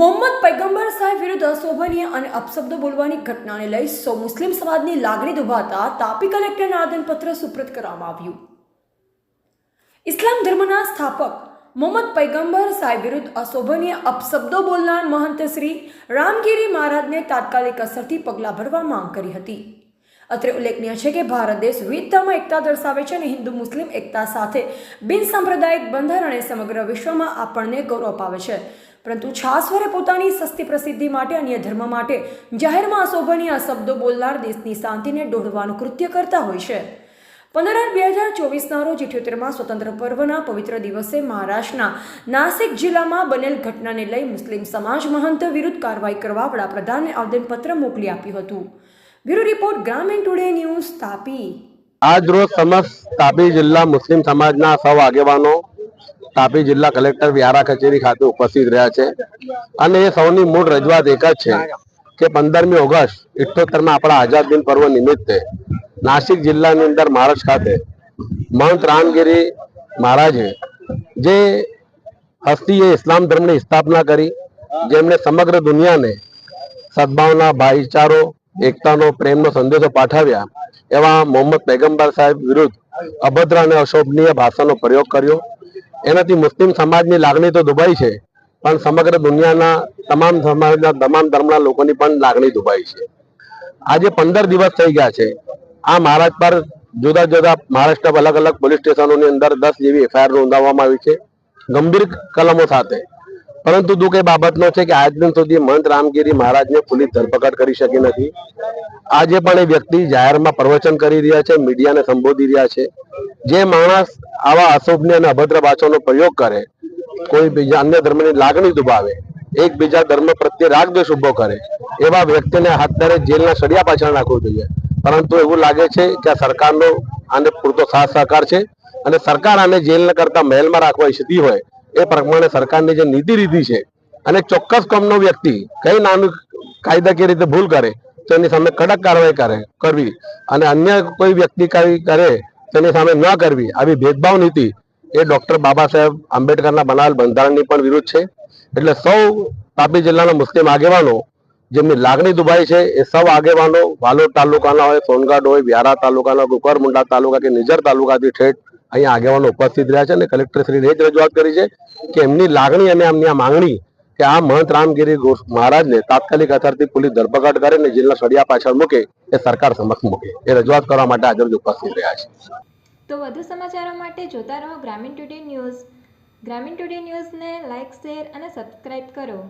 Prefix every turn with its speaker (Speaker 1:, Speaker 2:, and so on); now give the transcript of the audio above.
Speaker 1: મોહમ્મદ પૈગંબર સાહેબ વિરુદ્ધ અશોભનીય અને અપશબ્દો બોલવાની ઘટનાને લઈ સૌ મુસ્લિમ સમાજની લાગણી દુભાતા તાપી કલેક્ટરને આદનપત્ર સુપ્રત કરવામાં આવ્યું. ઇસ્લામ ધર્મના સ્થાપક મોહમ્મદ પૈગંબર સાહેબ વિરુદ્ધ અશોભનીય અપશબ્દો બોલનાર મહંત શ્રી રામગીરી મહારાજને તાત્કાલિક અસરથી પગલાં ભરવા માંગ કરી હતી. અત્રે ઉલ્લેખનીય છે કે ભારત દેશ વિવિધતામાં એકતા દર્શાવે છે અને હિન્દુ મુસ્લિમ એકતા સાથે બિનસાંપ્રદાયિક બંધારણ બંધારણે સમગ્ર વિશ્વમાં આપણને ગૌરવ અપાવે છે. પરંતુ છાસવરે પોતાની સસ્તી પ્રસિદ્ધિ માટે અન્ય ધર્મ માટે જાહેરમાં અશોભનીય શબ્દો બોલનાર દેશની શાંતિને ડોળવાનું કૃત્ય કરતા હોય છે. પંદર બે હજાર ચોવીસના રોજ ઇઠ્યોતેરમાં સ્વતંત્ર પર્વના પવિત્ર દિવસે મહારાષ્ટ્રના નાસિક જિલ્લામાં બનેલ ઘટનાને લઈ મુસ્લિમ સમાજ મહંત વિરુદ્ધ કાર્યવાહી કરવા વડાપ્રધાને આવેદનપત્ર મોકલી આપ્યું હતું. બ્યુરો રિપોર્ટ, ગ્રામીણ ટુડે ન્યૂઝ તાપી.
Speaker 2: આજ રોજ સમસ્ત તાપી જિલ્લા મુસ્લિમ સમાજના સૌ આગેવાનો તાપી જિલ્લા કલેક્ટર વ્યારા કચેરી ખાતે ઉપસ્થિત રહ્યા છે. અને એ સૌની મૂળ રજૂઆત એક જ છે કે પંદરમી ઓગસ્ટ ઇઠ્યોતેરમાં આપણા આઝાદ દિન પર્વ નિમિત્તે નાસિક જિલ્લાની અંદર મહારાષ્ટ્ર ખાતે મહંત રામગીરી મહારાજે જે હસ્તીએ ઇસ્લામ ધર્મની સ્થાપના કરી, જેમણે સમગ્ર દુનિયાને સદભાવના, ભાઈચારો, એકતાનો, પ્રેમનો સંદેશો પાઠવ્યા, એવા મોહમ્મદ પૈગંબર સાહેબ વિરુદ્ધ અભદ્ર અને અશોભનીય ભાષાનો પ્રયોગ કર્યો. એનાથી મુસ્લિમ સમાજની લાગણી તો દુભાઈ છે, પણ સમગ્ર દુનિયાના તમામ સમાજના તમામ ધર્મના લોકોની પણ લાગણી દુભાઈ છે. આજે પંદર દિવસ થઈ ગયા છે. આ મહારાજ પર જુદા જુદા મહારાષ્ટ્ર અલગ અલગ પોલીસ સ્ટેશનોની અંદર દસ જેવી એફઆઈઆર નોંધાવવામાં આવી છે, ગંભીર કલમો સાથે. પરંતુ દુઃખ એ બાબતનો છે કે આજ દિન સુધી મહંત રામગીરી મહારાજને પોલીસ ધરપકડ કરી શકી નથી. આજે પણ એ વ્યક્તિ જાહેરમાં પ્રવચન કરી રહ્યા છે, મીડિયાને સંબોધી રહ્યા છે. જે માણસ આવા અશુભને અને અભદ્ર ભાષાનો પ્રયોગ કરે, કોઈ બીજા અન્ય ધર્મની લાગણી દુભાવે, એકબીજા ધર્મ પ્રત્યે રાગદ્વેષ ઊભો કરે, એવા વ્યક્તિને હાથદારે જેલના સળિયા પાછળ નાખવું જોઈએ. પરંતુ એવું લાગે છે કે આ સરકારનો આને પૂરતો સાથ સહકાર છે અને સરકાર આને જેલને કરતા મહેલમાં રાખવા ઈચ્છતી હોય, એ પ્રમાણે સરકારની જે નીતિ રીતિ છે અને ચોક્કસ કોમનો વ્યક્તિ કઈ નાનું કાયદાકીય રીતે ભૂલ કરે, તો એની સામે કડક કાર્યવાહી કરે, કરવી. અને અન્ય કોઈ વ્યક્તિ કઈ કરે તેની સામે ન કરવી. આવી ભેદભાવ નીતિ એ ડોક્ટર બાબા સાહેબ આંબેડકરના બનાવેલ બંધારણની પણ વિરુદ્ધ છે. એટલે સૌ તાપી જિલ્લાના મુસ્લિમ આગેવાનો, જેમની લાગણી દુભાઈ છે, એ સૌ આગેવાનો વાલોડ તાલુકાના હોય, સોનગઢ હોય, વ્યારા તાલુકાના કુકરમુંડા તાલુકા કે નિઝર તાલુકાથી ઠેઠ અહીંયા આગેવાનો ઉપસ્થિત રહ્યા છે અને કલેક્ટરશ્રીને એ જ રજૂઆત કરી છે કે એમની લાગણી અને એમની આ માંગણી કે આ મહંત રામગીરી મહારાજને તાત્કાલિક અસરથી પોલીસ ધરપકડ કરે અને જેલના સળિયા પાછળ મૂકે એ સરકાર સમક્ષ મૂકે. એ રજૂઆત કરવા માટે આજે રોજ ઉપસ્થિત રહ્યા છે.
Speaker 3: તો વધુ સમાચારો માટે જોતા રહો ગ્રામીણ ટુડે ન્યૂઝ. ગ્રામીણ ટુડે ન્યૂઝને લાઇક શેર અને સબસ્ક્રાઇબ કરો.